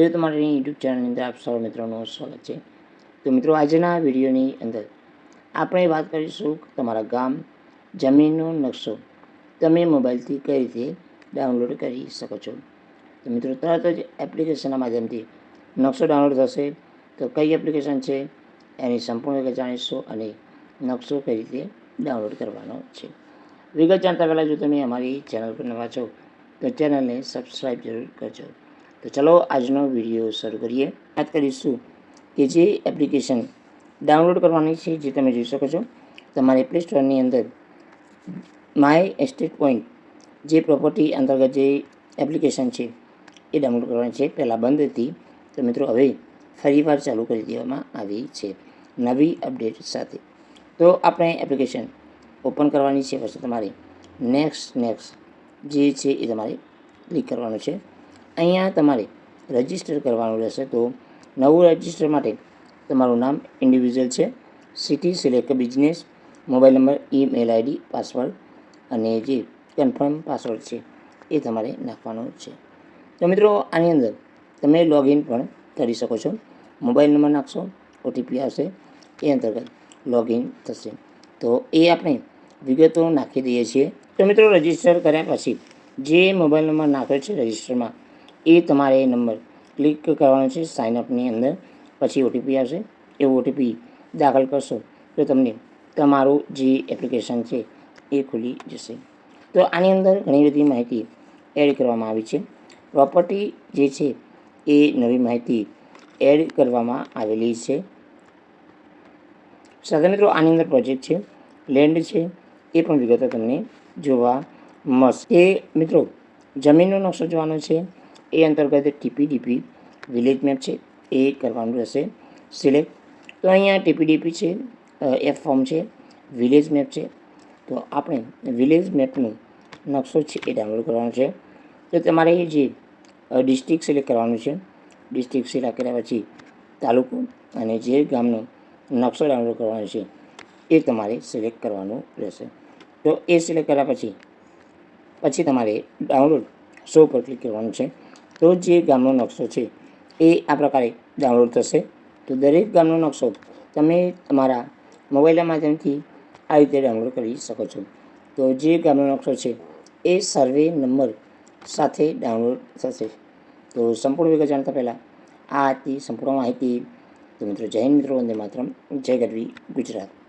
ખેડૂત માટેની યુટ્યુબ ચેનલની અંદર આપ સૌ મિત્રોનું સ્વાગત છે. તો મિત્રો, આજના વિડીયોની અંદર આપણે વાત કરીશું તમારા ગામ જમીનનો નકશો તમે મોબાઈલથી કઈ રીતે ડાઉનલોડ કરી શકો છો. તો મિત્રો, તરત જ એપ્લિકેશનના માધ્યમથી નકશો ડાઉનલોડ થશે. તો કઈ એપ્લિકેશન છે એની સંપૂર્ણ વિગત જાણીશું અને નકશો કઈ રીતે ડાઉનલોડ કરવાનો છે. વિગત જાણતા પહેલાં જો તમે અમારી ચેનલ પર નવા છો, તો ચેનલને સબસ્ક્રાઈબ જરૂર કરજો. તો ચલો આજનો વીડિયો શરૂ કરીએ. વાત કરીશું કે જે એપ્લિકેશન ડાઉનલોડ કરવાની છે જે તમે જોઈ શકો છો. તમારે પ્લે સ્ટોરની અંદર માય એસ્ટેટ પોઈન્ટ જે પ્રોપર્ટી અંતર્ગત જે એપ્લિકેશન છે એ ડાઉનલોડ કરવાની છે. પહેલાં બંધ હતી. તો મિત્રો, હવે ફરીવાર ચાલુ કરી દેવામાં આવી છે નવી અપડેટ સાથે. તો આપણે એપ્લિકેશન ઓપન કરવાની છે. પછી તમારે નેક્સ્ટ નેક્સ્ટ જે છે એ તમારે ક્લિક કરવાનું છે. અહીંયા તમારે રજિસ્ટર કરવાનું રહેશે તો નવું રજિસ્ટર માટે તમારું નામ ઇન્ડિવિજ્યુઅલ છે city select business mobile number email ID password અને જે કન્ફર્મ પાસવર્ડ છે એ તમારે નાખવાનો છે. તો મિત્રો આની અંદર તમે લોગિન પણ કરી શકો છો. મોબાઈલ નંબર નાખશો ઓટીપી આવશે, એ અંતર્ગત લોગિન થશે. તો એ આપણે વિગતો નાખી દઈએ છીએ. તો મિત્રો રજિસ્ટર કર્યા પછી જે મોબાઈલ નંબર નાખ્યો છે રજિસ્ટરમાં એ તમારે એ નંબર ક્લિક કરવાનો છે સાઇનઅપની અંદર. પછી ઓટીપી આવશે. એ ઓટીપી દાખલ કરશો, તો તમને તમારું જે એપ્લિકેશન છે, એ ખુલી જશે. તો આની અંદર ઘણી બધી માહિતી એડ કરવામાં આવી છે. પ્રોપર્ટી જે છે, એ નવી માહિતી એડ કરવામાં આવેલી છે. સાથે મિત્રો, આની અંદર પ્રોજેક્ટ છે લેન્ડ છે, એ પણ વિગતો તમને જોવા મળશે. એ મિત્રો, જમીનનો નકશો જોવાનો છે એ અંતર્ગત ટીપીડીપી વિલેજ મેપ છે, એ કરવાનું રહેશે. સિલેક્ટ. તો અહીંયા ટીપીડીપી છે એફ ફોર્મ છે, વિલેજ મેપ છે. તો આપણે વિલેજ મેપનું નકશો છે એ ડાઉનલોડ કરવાનો છે. તો તમારે જે ડિસ્ટ્રિક્ટ સિલેક્ટ કરવાનું છે ડિસ્ટ્રિક્ટ સિલેક્ટ કર્યા પછી તાલુકો અને જે ગામનો નકશો ડાઉનલોડ કરવાનો છે, એ તમારે સિલેક્ટ કરવાનું રહેશે. તો એ સિલેક્ટ કર્યા પછી પછી તમારે ડાઉનલોડ શો પર ક્લિક કરવાનું છે. તો જે ગામનો નકશો છે, એ આ પ્રકારે ડાઉનલોડ થશે. તો દરેક ગામનો નકશો તમે તમારા મોબાઈલના માધ્યમથી આ રીતે ડાઉનલોડ કરી શકો છો. તો જે ગામનો નકશો છે, એ સર્વે નંબર સાથે ડાઉનલોડ થશે. તો સંપૂર્ણ વિગત જાણતા પહેલાં આ હતી સંપૂર્ણ માહિતી. તો મિત્રો, જય મિત્રો, વંદે માતરમ. જય ગરવી ગુજરાત.